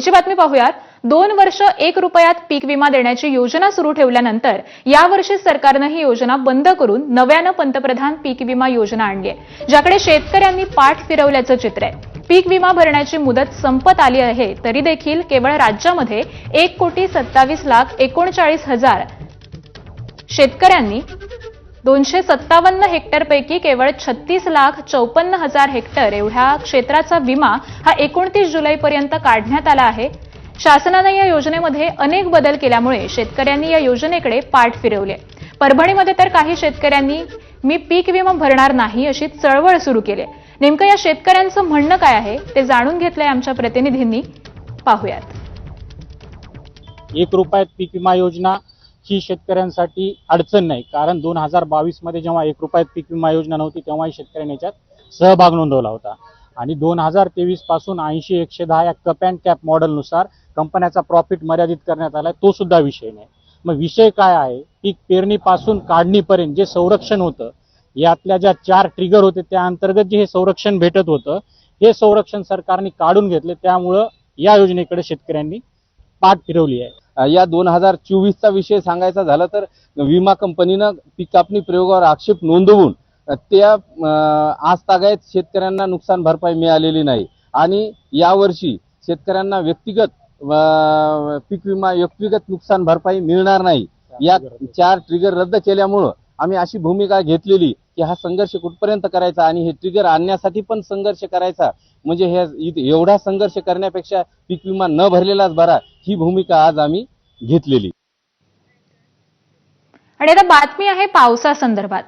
पुढची बातमी पाहूयात. दोन वर्ष एक रुपयात पीक विमा देण्याची योजना सुरू ठेवल्यानंतर यावर्षी सरकारनं ही योजना बंद करून नव्यानं पंतप्रधान पीक विमा योजना आणली आहे. ज्याकडे शेतकऱ्यांनी पाठ फिरवल्याचं चित्र आहे. पीक विमा भरण्याची मुदत संपत आली आहे तरी देखील केवळ राज्यामध्ये एक कोटी सत्तावीस लाख एकोणचाळीस हजार शेतकऱ्यांनी दोनशे सत्तावन्न हेक्टरपैकी केवळ छत्तीस लाख चौपन्न हजार हेक्टर एवढ्या क्षेत्राचा विमा हा एकोणतीस जुलैपर्यंत काढण्यात आला आहे शासनानं या योजनेमध्ये अनेक बदल केल्यामुळे शेतकऱ्यांनी या योजनेकडे पाठ फिरवली आहे. परभणीमध्ये तर काही शेतकऱ्यांनी मी पीक विमा भरणार नाही अशी चळवळ सुरू केली आहे. नेमकं या शेतकऱ्यांचं म्हणणं काय आहे ते जाणून घेतलंय आमच्या प्रतिनिधींनी पाहूयात एक रुपयात पीक विमा योजना ही शेतकऱ्यांसाठी अडचण नाही. कारण दोन हजार बावीसमध्ये जेव्हा एक रुपयात पीक विमा योजना नव्हती तेव्हाही शेतकऱ्यांनी याच्यात सहभाग नोंदवला होता. आणि दोन हजार तेवीसपासून ऐंशी एकशे दहा या कप अँड कॅप मॉडेलनुसार कंपन्याचा प्रॉफिट मर्यादित करण्यात आला तो सुद्धा विषय नाही. मग विषय काय आहे? पीक पेरणीपासून काढणीपर्यंत जे संरक्षण होतं यातल्या ज्या चार ट्रिगर होते त्या अंतर्गत जे हे संरक्षण भेटत होतं हे संरक्षण सरकारने काढून घेतले. त्यामुळं या योजनेकडे शेतकऱ्यांनी पाठ फिरवली आहे. या दोन हजार चोवीसचा विषय सांगायचा झाला तर विमा कंपनीनं पीक कापणी प्रयोगावर आक्षेप नोंदवून त्या आज तागायत शेतकऱ्यांना नुकसान भरपाई मिळालेली नाही. आणि यावर्षी शेतकऱ्यांना व्यक्तिगत पीक विमा व्यक्तिगत नुकसान भरपाई मिळणार नाही. या चार ट्रिगर रद्द केल्यामुळं आम्ही अशी भूमिका घेतलेली की हा संघर्ष कुठपर्यंत करायचा आणि हे ट्रिगर आणण्यासाठी पण संघर्ष करायचा. म्हणजे हे इथे एवढा संघर्ष करण्यापेक्षा पीक विमा न भरलेलाच भरा ही भूमिका आज आम्ही घेतलेली. आणि आता बातमी आहे पावसासंदर्भात.